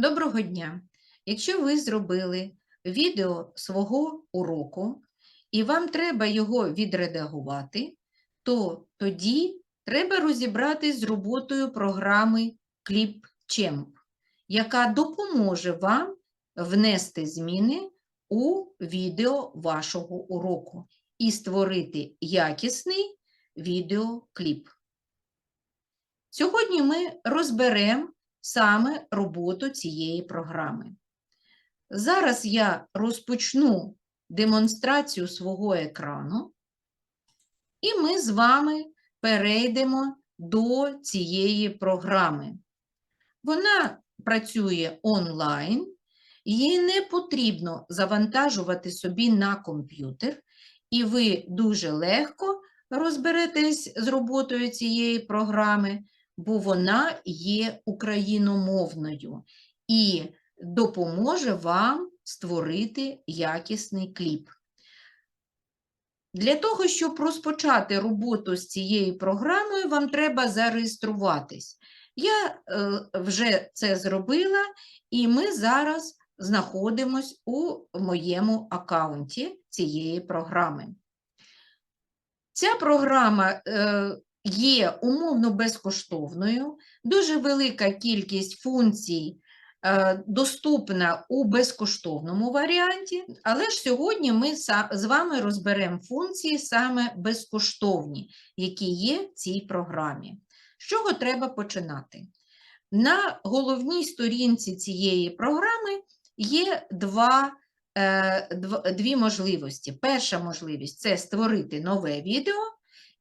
Доброго дня! Якщо ви зробили відео свого уроку і вам треба його відредагувати, то тоді треба розібратись з роботою програми ClipChamp, яка допоможе вам внести зміни у відео вашого уроку і створити якісний відеокліп. Сьогодні ми розберемо саме роботу цієї програми. Зараз я розпочну демонстрацію свого екрану, і ми з вами перейдемо до цієї програми. Вона працює онлайн, її не потрібно завантажувати собі на комп'ютер, і ви дуже легко розберетесь з роботою цієї програми, бо вона є україномовною і допоможе вам створити якісний кліп. Для того, щоб розпочати роботу з цією програмою, вам треба зареєструватись. Я е, вже це зробила, і ми зараз знаходимось у моєму аккаунті цієї програми. Ця програма е, є умовно безкоштовною, дуже велика кількість функцій е, доступна у безкоштовному варіанті, але ж сьогодні ми з вами розберемо функції саме безкоштовні, які є в цій програмі. З чого треба починати? На головній сторінці цієї програми є два, е, дві можливості. Перша можливість це створити нове відео.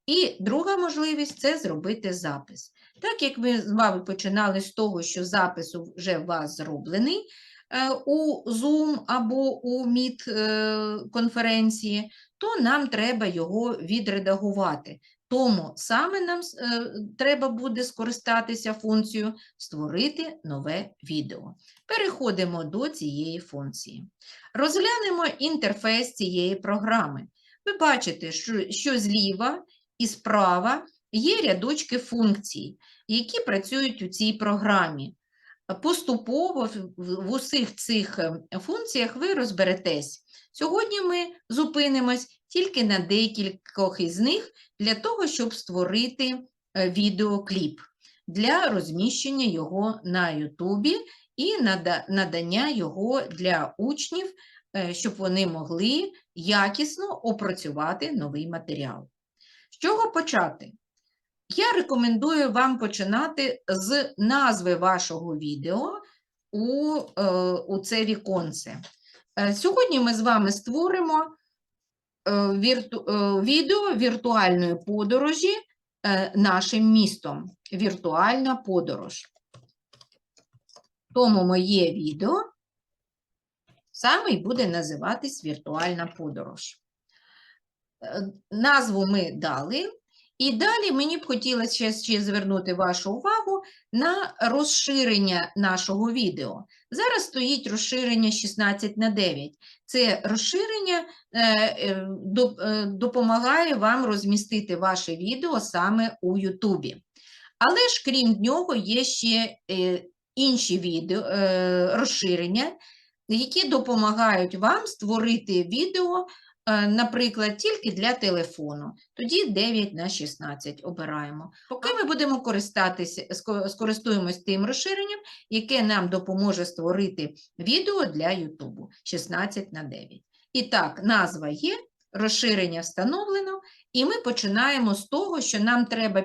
І друга можливість це зробити запис. Так як ми з вами починали з того, що запис вже у вас зроблений е, у Zoom або у Meet е, конференції, то нам треба його відредагувати. Тому саме нам е, треба буде скористатися функцією Створити нове відео. Переходимо до цієї функції. Розглянемо інтерфейс цієї програми. Ви бачите, що, що зліва і справа є рядочки функцій, які працюють у цій програмі. Поступово в усіх цих ем, функціях ви розберетесь. Сьогодні ми зупинимось тільки на декількох із них для того, щоб створити е, відеокліп для розміщення його на Ютубі і надання його для учнів, е, щоб вони могли якісно опрацювати новий матеріал. Чого почати? Я рекомендую вам починати з назви вашого відео у, е, у це віконце. Е, сьогодні ми з вами створимо е, вірту, відео віртуальної подорожі нашим містом. Віртуальна подорож. Тому моє відео саме буде називатись Віртуальна подорож. Е, назву ми дали, і далі мені б хотілося ще, звернути вашу увагу на розширення нашого відео. Зараз стоїть розширення 16 на 9. Це розширення е, е, допомагає вам розмістити ваше відео саме у Ютубі. Але ж крім нього, є ще інші відео, розширення, які допомагають вам створити відео наприклад, тільки для телефону. Тоді 9 на 16 обираємо. Поки ми будемо користатися, скористуємось тим розширенням, яке нам допоможе створити відео для YouTube 16 на 9. І так, назва є, розширення встановлено, і ми починаємо з того, що нам треба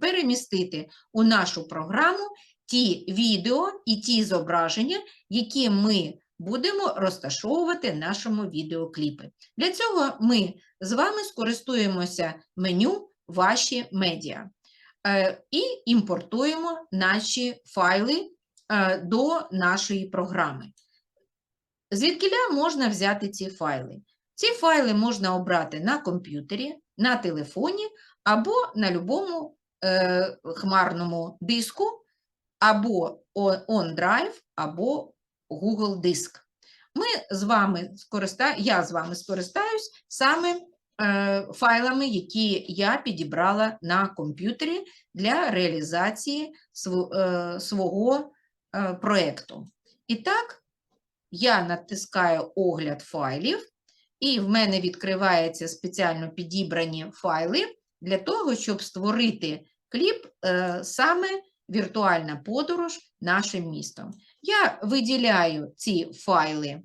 перемістити у нашу програму ті відео і ті зображення, які ми будемо розташовувати нашому відеокліпи. Для цього ми з вами скористуємося меню Ваші медіа е, і імпортуємо наші файли е, до нашої програми. Звідкиля можна взяти ці файли? Ці файли можна обрати на комп'ютері, на телефоні або на будь-якому е, хмарному диску, або OneDrive, або Google Диск. Ми з вами скориста... Я з вами скористаюсь саме е, файлами, які я підібрала на комп'ютері для реалізації св... е, свого е, проєкту. І так, я натискаю огляд файлів, і в мене відкриваються спеціально підібрані файли для того, щоб створити кліп е, саме віртуальна подорож нашим містом. Я виділяю ці файли, е,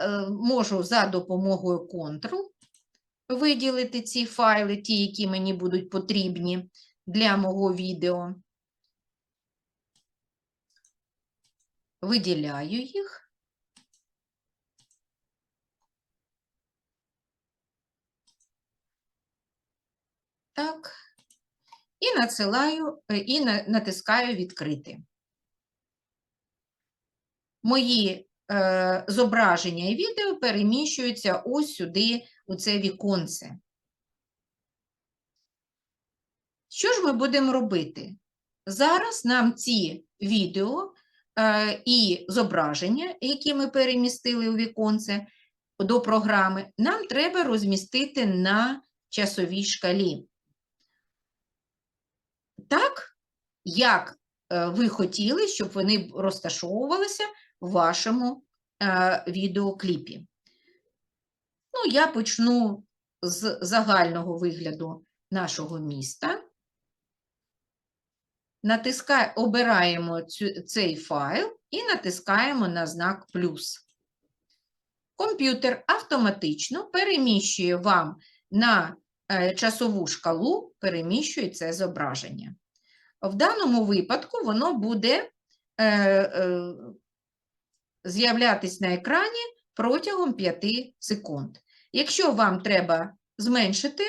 е, можу за допомогою Ctrl виділити ці файли, ті, які мені будуть потрібні для мого відео. Виділяю їх. Так. І надсилаю, е, і натискаю відкрити. Мої е, зображення і відео переміщуються ось сюди, у це віконце. Що ж ми будемо робити? Зараз нам ці відео е, і зображення, які ми перемістили у віконце до програми, нам треба розмістити на часовій шкалі. Так, як е, ви хотіли, щоб вони розташовувалися вашому е, відеокліпі. Ну, я почну з загального вигляду нашого міста. Натискаємо, обираємо цю, цей файл і натискаємо на знак плюс. Комп'ютер автоматично переміщує вам на е, часову шкалу, переміщує це зображення. В даному випадку воно буде е, е, з'являтись на екрані протягом 5 секунд. Якщо вам треба зменшити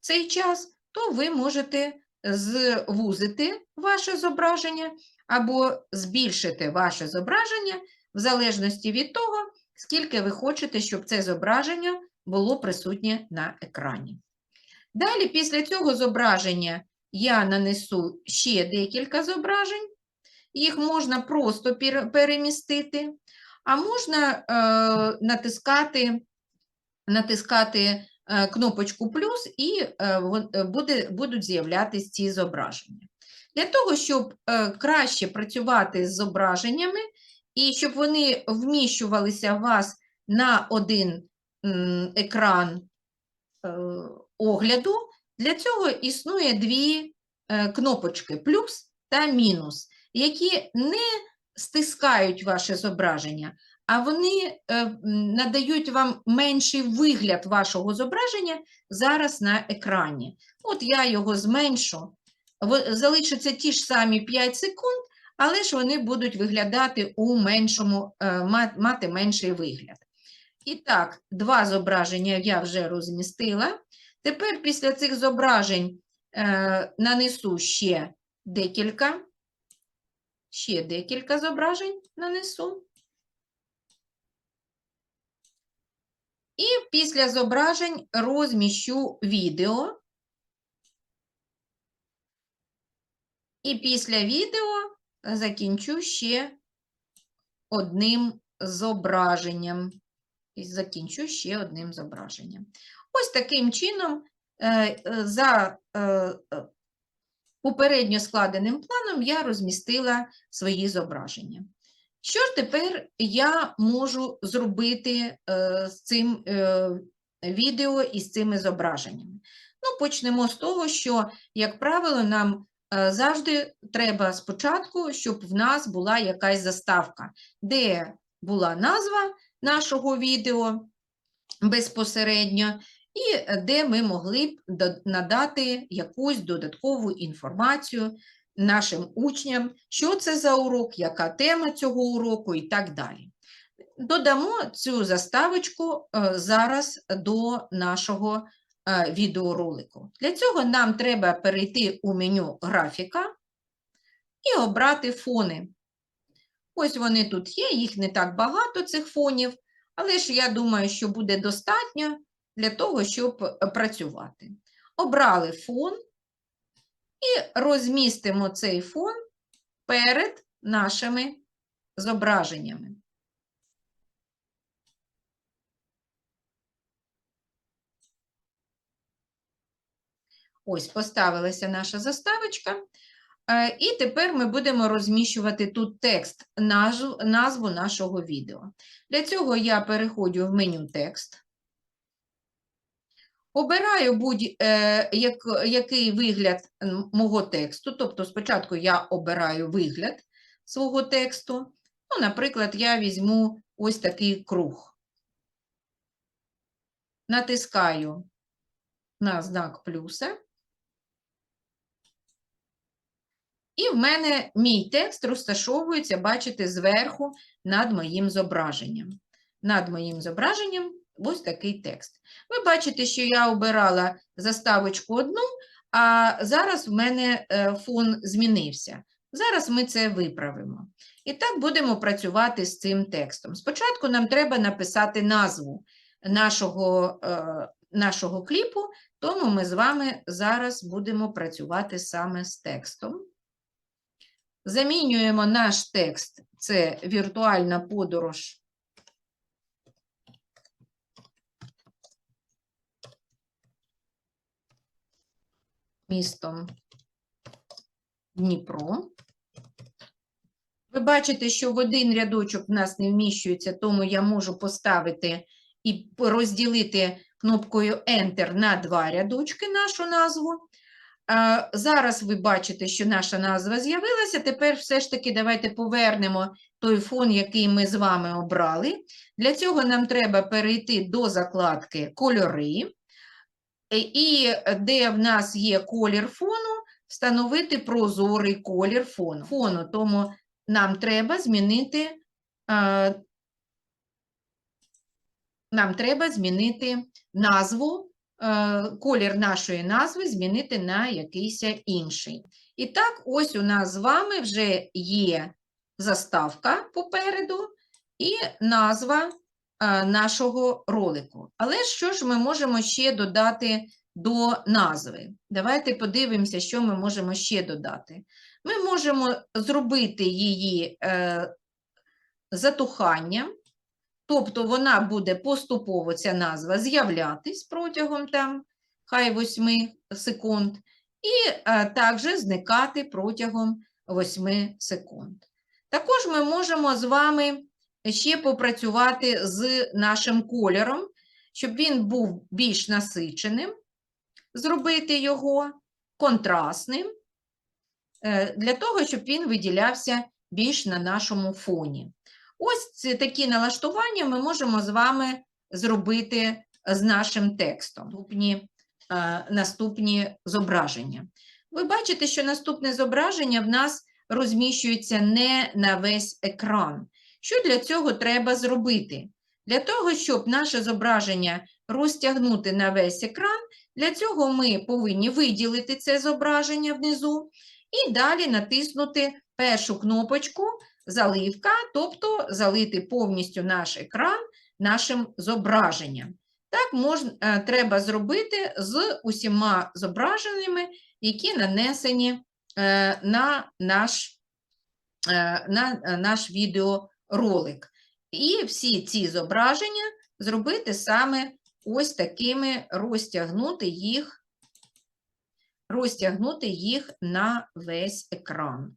цей час, то ви можете звузити ваше зображення або збільшити ваше зображення в залежності від того, скільки ви хочете, щоб це зображення було присутнє на екрані. Далі, після цього зображення, я нанесу ще декілька зображень. Їх можна просто перемістити, а можна е, натискати, натискати е, кнопочку плюс і е, е, буде, будуть з'являтися ці зображення. Для того, щоб краще працювати з зображеннями і щоб вони вміщувалися у вас на один екран огляду, для цього існує дві кнопочки плюс та мінус, які не стискають ваше зображення, а вони е, надають вам менший вигляд вашого зображення зараз на екрані. От я його зменшу, залишаться ті ж самі 5 секунд, але ж вони будуть виглядати у меншому, е, мати менший вигляд. І так, два зображення я вже розмістила. Тепер після цих зображень е, нанесу ще декілька, ще декілька зображень нанесу. І після зображень розміщу відео. І після відео закінчу ще одним зображенням. І закінчу ще одним зображенням. Ось таким чином, е, е, за е, попередньо складеним планом, я розмістила свої зображення. Що ж тепер я можу зробити е, з цим е, відео і з цими зображеннями? Ну, почнемо з того, що, як правило, нам е, завжди треба спочатку, щоб в нас була якась заставка, де була назва нашого відео безпосередньо, і е, де ми могли б надати якусь додаткову інформацію нашим учням, що це за урок, яка тема цього уроку і так далі. Додамо цю заставочку е, зараз до нашого е, відеоролику. Для цього нам треба перейти у меню графіка і обрати фони. Ось вони тут є, їх не так багато, цих фонів, але ж я думаю, що буде достатньо для того, щоб е, працювати. Обрали фон і розмістимо цей фон перед нашими зображеннями. Ось поставилася наша заставочка. Е, І тепер ми будемо розміщувати тут текст, назву, назву нашого відео. Для цього я переходжу в меню текст. Обираю будь, е, вигляд мого тексту. Тобто, спочатку я обираю вигляд свого тексту. Ну, наприклад, я візьму ось такий круг. Натискаю на знак плюса. І в мене мій текст розташовується, бачите, зверху над моїм зображенням. Над моїм зображенням ось такий текст. Ви бачите, що я обирала заставочку одну, а зараз в мене е, фон змінився. Зараз ми це виправимо. І так будемо працювати з цим текстом. Спочатку нам треба написати назву нашого, е, нашого кліпу, тому ми з вами зараз будемо працювати саме з текстом. Замінюємо наш текст, це віртуальна подорож. Містом Дніпро. Ви бачите, що в один рядочок в нас не вміщується, тому я можу поставити і розділити кнопкою Enter на два рядочки нашу назву. Зараз ви бачите, що наша назва з'явилася. Тепер все ж таки давайте повернемо той фон, який ми з вами обрали. Для цього нам треба перейти до закладки Кольори. Е, І де в нас є колір фону, встановити прозорий колір фону. фону. Тому нам треба змінити, а, нам треба змінити назву е, колір нашої назви змінити на якийсь інший. І так, ось у нас з вами вже є заставка попереду і назва е, нашого ролику. Але що ж ми можемо ще додати до назви? Давайте подивимося, що ми можемо ще додати. Ми можемо зробити її е, затуханням. Тобто вона буде поступово ця назва з'являтись протягом там хай 8 секунд, і а, також зникати протягом 8 секунд. Також ми можемо з вами ще попрацювати з нашим кольором, щоб він був більш насиченим, зробити його контрастним, е, для того, щоб він виділявся більш на нашому фоні. Ось такі налаштування ми можемо з вами зробити з нашим текстом. Наступні, е, наступні зображення. Ви бачите, що наступне зображення в нас розміщується не на весь екран. Що для цього треба зробити? Для того, щоб наше зображення розтягнути на весь екран, для цього ми повинні виділити це зображення внизу і далі натиснути першу кнопочку заливка, тобто залити повністю наш екран нашим зображенням. Так можна, е, треба зробити з усіма зображеннями, які нанесені е, на наш, е, на наш відеоролик. І всі ці зображення зробити саме ось такими, розтягнути їх, розтягнути їх на весь екран.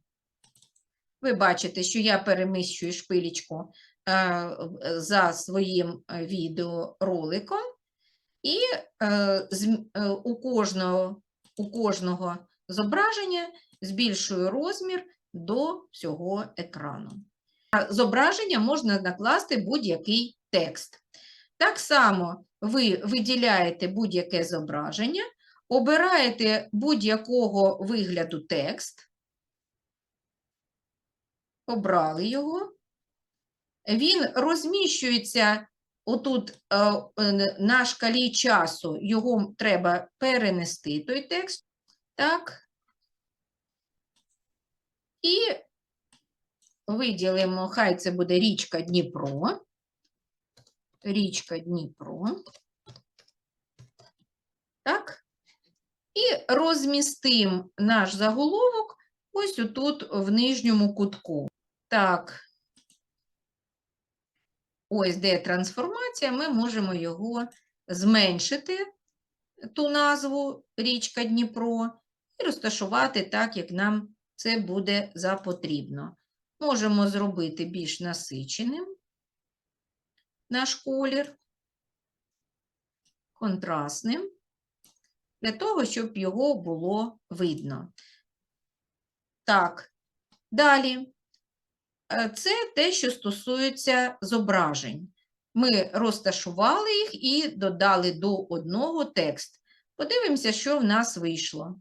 Ви бачите, що я переміщую шпилечку е, за своїм е, відеороликом, і е, у кожного, у кожного зображення збільшую розмір до всього екрану. Зображення можна накласти будь-який текст. Так само ви виділяєте будь-яке зображення, обираєте будь-якого вигляду текст обрали його. Він розміщується отут е, на шкалі часу, його треба перенести той текст. Так. І виділимо, хай це буде річка Дніпро. Річка Дніпро. Так. І розмістимо наш заголовок ось отут в нижньому кутку. Так, ось де трансформація, ми можемо його зменшити, ту назву річка Дніпро, і розташувати так, як нам це буде за потрібно. Можемо зробити більш насиченим наш колір, контрастним, для того, щоб його було видно. Так, далі. Е, Це те, що стосується зображень. Ми розташували їх і додали до одного текст. Подивимося, що в нас вийшло.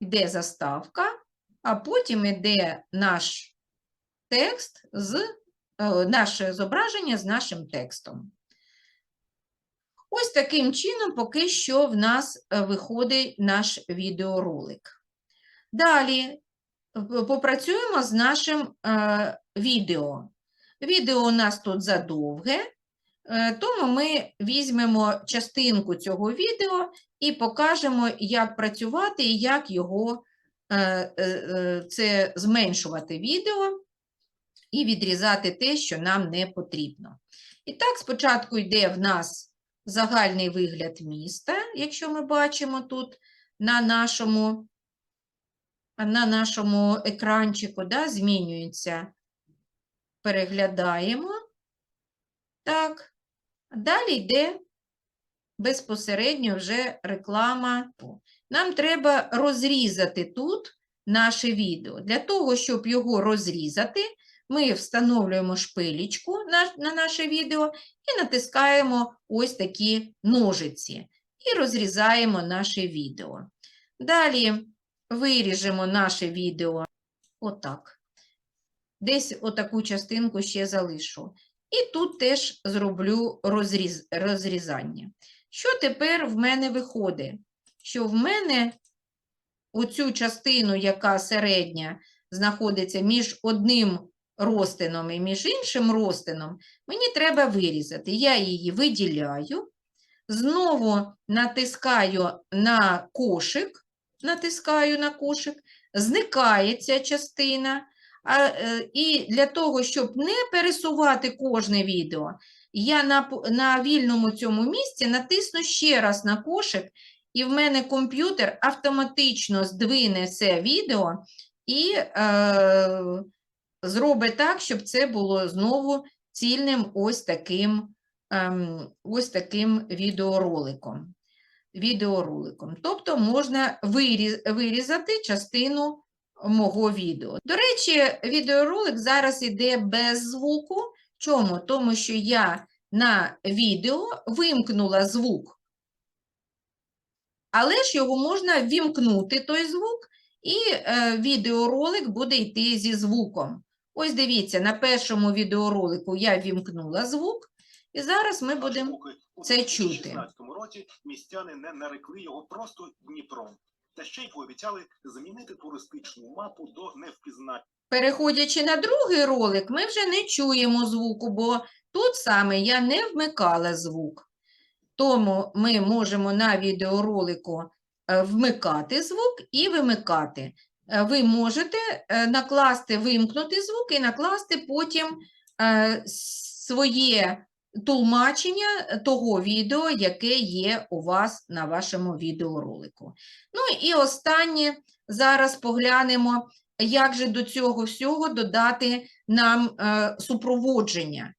Йде заставка, а потім йде наш текст з е, наше зображення з нашим текстом. Ось таким чином поки що в нас е, виходить наш відеоролик. Далі попрацюємо з нашим е, відео. Відео у нас тут задовге, е, тому ми візьмемо частинку цього відео і покажемо, як працювати і як його е, е, е, це зменшувати відео і відрізати те, що нам не потрібно. І так, спочатку йде в нас загальний вигляд міста, якщо ми бачимо тут на нашому, на нашому екранчику, да, змінюється. Переглядаємо. Так. Далі йде безпосередньо вже реклама. Нам треба розрізати тут наше відео. Для того, щоб його розрізати, ми встановлюємо шпилечку на, на наше відео і натискаємо ось такі ножиці і розрізаємо наше відео. Далі виріжемо наше відео отак. Десь отаку частинку ще залишу. І тут теж зроблю розріз, розрізання. Що тепер в мене виходить? Що в мене оцю частину, яка середня, знаходиться між одним розтином і між іншим розтином, мені треба вирізати. Я її виділяю, знову натискаю на кошик, натискаю на кошик, зникає ця частина. А, е, і для того, щоб не пересувати кожне відео, я на, на вільному цьому місці натисну ще раз на кошик, і в мене комп'ютер автоматично здвине це відео і е, зробить так, щоб це було знову цільним ось таким, ем, ось таким відеороликом. відеороликом. Тобто можна виріз- вирізати частину мого відео. До речі, відеоролик зараз іде без звуку. Чому? Тому що я на відео вимкнула звук. Але ж його можна вімкнути, той звук, і е, відеоролик буде йти зі звуком. Ось дивіться, на першому відеоролику я вімкнула звук, і зараз ми будемо. Поки у це 2016 році містяни не нарекли його просто Дніпром. Та ще й пообіцяли замінити туристичну мапу до невпізнання. Переходячи на другий ролик, ми вже не чуємо звуку, бо тут саме я не вмикала звук. Тому ми можемо на відеоролику е, вмикати звук і вимикати. Е, Ви можете е, накласти, вимкнути звук і накласти потім своє тлумачення того відео, яке є у вас на вашому відеоролику. Ну і останнє, зараз поглянемо, як же до цього всього додати нам е, супроводження.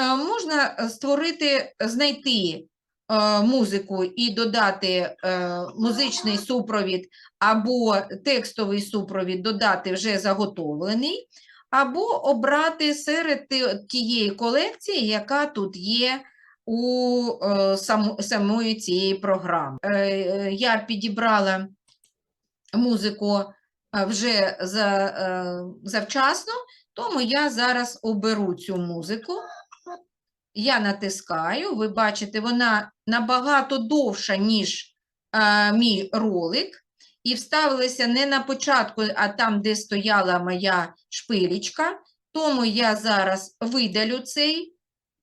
Е, можна створити, знайти е, музику і додати музичний супровід або текстовий супровід, додати вже заготовлений, або обрати серед тієї колекції, яка тут є у самої цієї програми. Я підібрала музику вже за, е, завчасно, тому я зараз оберу цю музику. Я натискаю, ви бачите, вона набагато довша, ніж е, мій ролик. І вставилася не на початку, а там, де стояла моя шпилечка. Тому я зараз видалю цей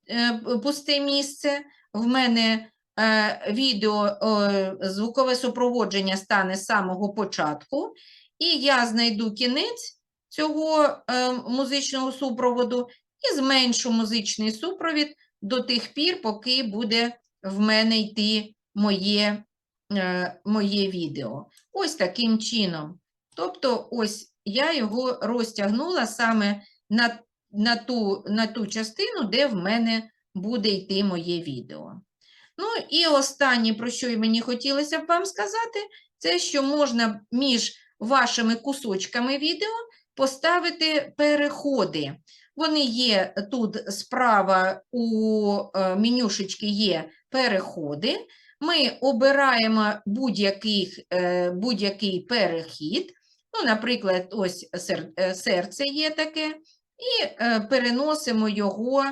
е, пусте місце. В мене е, відео, е, звукове супроводження стане з самого початку. І я знайду кінець цього е, музичного супроводу і зменшу музичний супровід до тих пір, поки буде в мене йти моє, е, моє відео. Ось таким чином Тобто, ось я його розтягнула саме на, на, ту, на ту частину, де в мене буде йти моє відео. Ну і останнє, про що мені хотілося б вам сказати, це що можна між вашими кусочками відео поставити переходи. Вони є тут справа у е, менюшечки є переходи. Ми обираємо будь-який, е, будь-який перехід. Ну, наприклад, ось е, серце є таке, і переносимо його,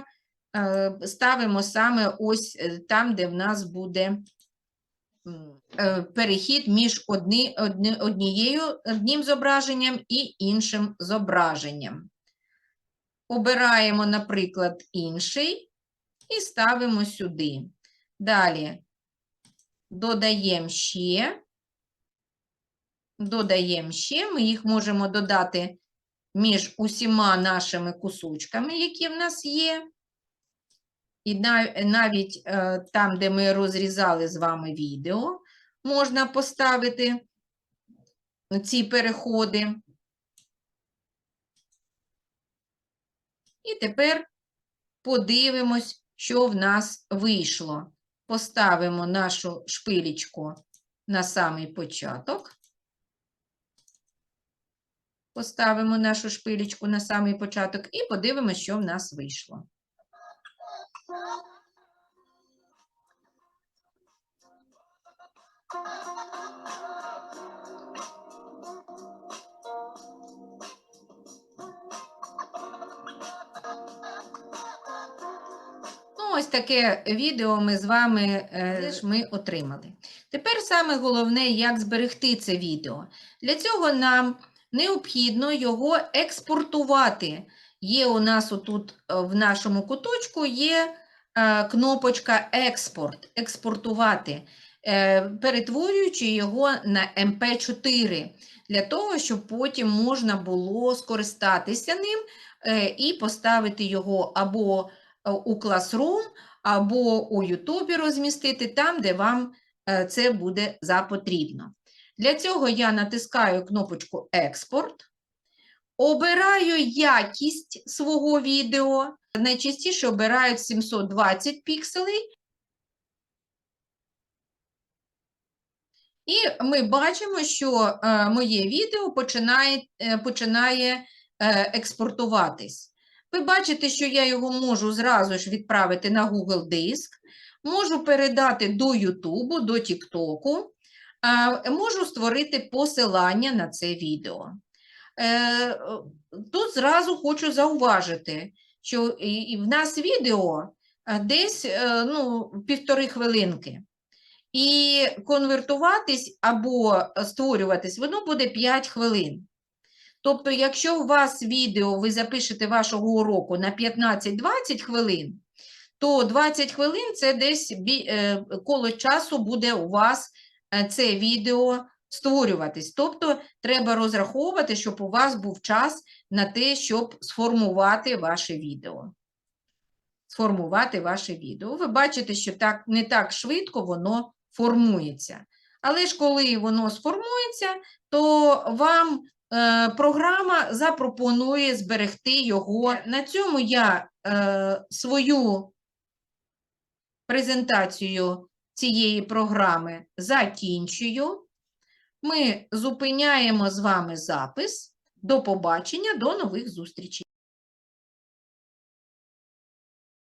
ставимо саме ось там, де в нас буде перехід між одні, одні, однією, одним зображенням і іншим зображенням. Обираємо, наприклад, інший і ставимо сюди. Далі додаємо ще, додаємо ще, ми їх можемо додати між усіма нашими кусочками, які в нас є. І нав- навіть е, там, де ми розрізали з вами відео, можна поставити ці переходи. І тепер подивимось, що в нас вийшло. Поставимо нашу шпилечку на самий початок. Поставимо нашу шпилечку на самий початок і подивимось, що в нас вийшло. Ну, ось таке відео ми з вами е, ми отримали. Тепер саме головне, як зберегти це відео. Для цього нам необхідно його експортувати. Є у нас отут е, в нашому куточку є е, кнопочка Експорт, експортувати, е, перетворюючи його на MP4, для того, щоб потім можна було скористатися ним і поставити його або у Classroom, або у Ютубі розмістити там, де вам це буде запотрібно. Для цього я натискаю кнопочку Експорт, обираю якість свого відео. Найчастіше обирають 720 пікселей. І ми бачимо, що е, моє відео починає, е, починає е, експортуватись. Ви бачите, що я його можу зразу ж відправити на Google Диск, можу передати до YouTube, до TikTok, можу створити посилання на це відео. Е, Тут зразу хочу зауважити, що і- в нас відео е, десь е, ну, півтори хвилинки. І конвертуватись або створюватись, воно буде 5 хвилин. Тобто, якщо у вас відео ви запишете вашого уроку на 15-20 хвилин, то 20 хвилин це десь коло часу буде у вас це відео створюватись. Тобто, треба розраховувати, щоб у вас був час на те, щоб сформувати ваше відео. Сформувати ваше відео. Ви бачите, що так, не так швидко воно формується. Але ж коли воно сформується, то вам е, програма запропонує зберегти його. На цьому я е, свою презентацію цієї програми закінчую. Ми зупиняємо з вами запис. До побачення, до нових зустрічей.